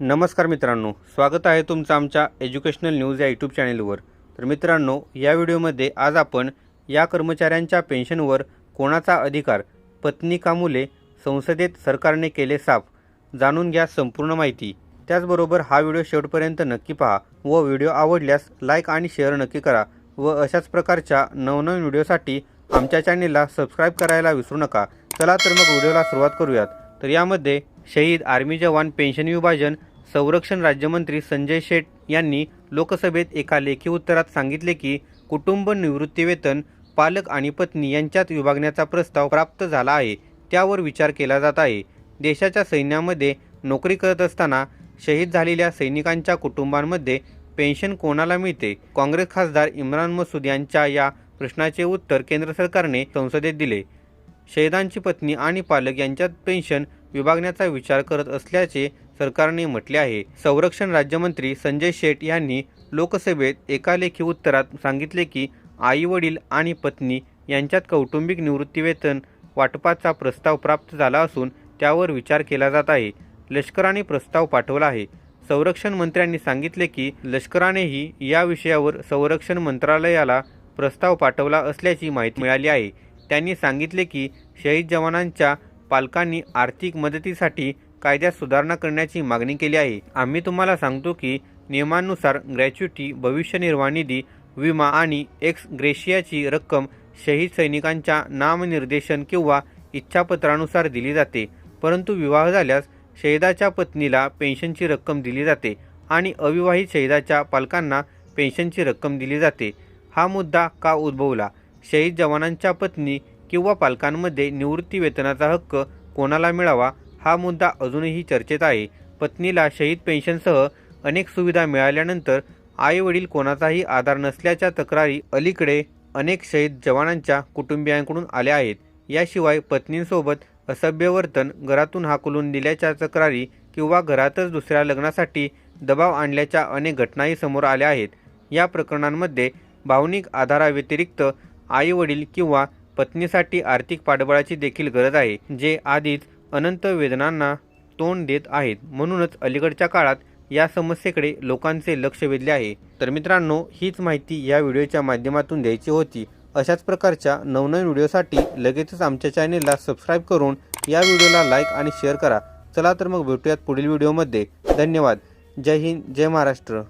नमस्कार मित्रांनो स्वागत आहे तुमचं आमच्या एज्युकेशनल न्यूज या यूट्यूब चॅनेलवर. तर मित्रांनो या व्हिडिओमध्ये आज आपण या कर्मचाऱ्यांच्या पेन्शनवर कोणाचा अधिकार पत्नी का मुले संसदेत सरकारने केले साफ जाणून घ्या संपूर्ण माहिती. त्याचबरोबर हा व्हिडिओ शेवटपर्यंत नक्की पहा व व्हिडिओ आवडल्यास लाईक आणि शेअर नक्की करा व अशाच प्रकारच्या नवनवीन व्हिडिओसाठी आमच्या चॅनेलला सबस्क्राईब करायला विसरू नका. चला तर मग व्हिडिओला सुरुवात करूयात. तर यामध्ये शहीद आर्मी जवान पेन्शन विभाजन संरक्षण राज्यमंत्री संजय शेठ यांनी लोकसभेत एका लेखी उत्तरात सांगितले की कुटुंब निवृत्तीवेतन पालक आणि पत्नी यांच्यात विभागण्याचा प्रस्ताव प्राप्त झाला आहे त्यावर विचार केला जात आहे. देशाच्या सैन्यामध्ये नोकरी करत असताना शहीद झालेल्या सैनिकांच्या कुटुंबांमध्ये पेन्शन कोणाला मिळते? काँग्रेस खासदार इम्रान मसूद यांच्या या प्रश्नाचे उत्तर केंद्र सरकारने संसदेत दिले. शहीदांची पत्नी आणि पालक यांच्यात पेन्शन विभागण्याचा विचार करत असल्याचे सरकारने म्हटले आहे. संरक्षण राज्यमंत्री संजय शेठ यांनी लोकसभेत एका लेखी उत्तरात सांगितले की आई वडील आणि पत्नी यांच्यात कौटुंबिक निवृत्तीवेतन वाटपाचा प्रस्ताव प्राप्त झाला असून त्यावर विचार केला जात आहे. लष्कराने प्रस्ताव पाठवला आहे. संरक्षण मंत्र्यांनी सांगितले की लष्करानेही या विषयावर संरक्षण मंत्रालयाला प्रस्ताव पाठवला असल्याची माहिती मिळाली आहे. त्यांनी सांगितले की शहीद जवानांच्या पालकांनी आर्थिक मदतीसाठी कायद्यात सुधारणा करण्याची मागणी केली आहे. आम्ही तुम्हाला सांगतो की नियमानुसार ग्रॅच्युटी भविष्य निर्वाह निधी विमा आणि एक्स ग्रेशियाची रक्कम शहीद सैनिकांच्या नामनिर्देशन किंवा इच्छापत्रानुसार दिली जाते. परंतु विवाह झाल्यास शहीदाच्या पत्नीला पेन्शनची रक्कम दिली जाते आणि अविवाहित शहीदाच्या पालकांना पेन्शनची रक्कम दिली जाते. हा मुद्दा का उद्भवला? शहीद जवानांच्या पत्नी किंवा पालकांमध्ये निवृत्ती वेतनाचा हक्क कोणाला मिळावा हा मुद्दा अजूनही चर्चेत आहे. पत्नीला शहीद पेन्शनसह अनेक सुविधा मिळाल्यानंतर आई वडील कोणाचाही आधार नसल्याच्या तक्रारी अलीकडे अनेक शहीद जवानांच्या कुटुंबियांकडून आल्या आहेत. याशिवाय पत्नींसोबत असभ्य वर्तन घरातून हाकलून दिल्याच्या तक्रारी किंवा घरातच दुसऱ्या लग्नासाठी दबाव आणल्याच्या अनेक घटनाही समोर आल्या आहेत. या प्रकरणांमध्ये भावनिक आधाराव्यतिरिक्त आई वडील किंवा पत्नीसाठी आर्थिक पाठबळाची देखील गरज आहे जे आधीच अनंत वेदनांना तोंड देत आहेत. म्हणूनच अलीकडच्या काळात या समस्येकडे लोकांचे लक्ष वेधले आहे. तर मित्रांनो हीच माहिती या व्हिडिओच्या माध्यमातून द्यायची होती. अशाच प्रकारच्या नवनवीन व्हिडिओसाठी लगेचच आमच्या चॅनेलला सबस्क्राईब करून या व्हिडिओला लाईक आणि शेअर करा. चला तर मग भेटूयात पुढील व्हिडिओमध्ये. धन्यवाद. जय हिंद जय महाराष्ट्र.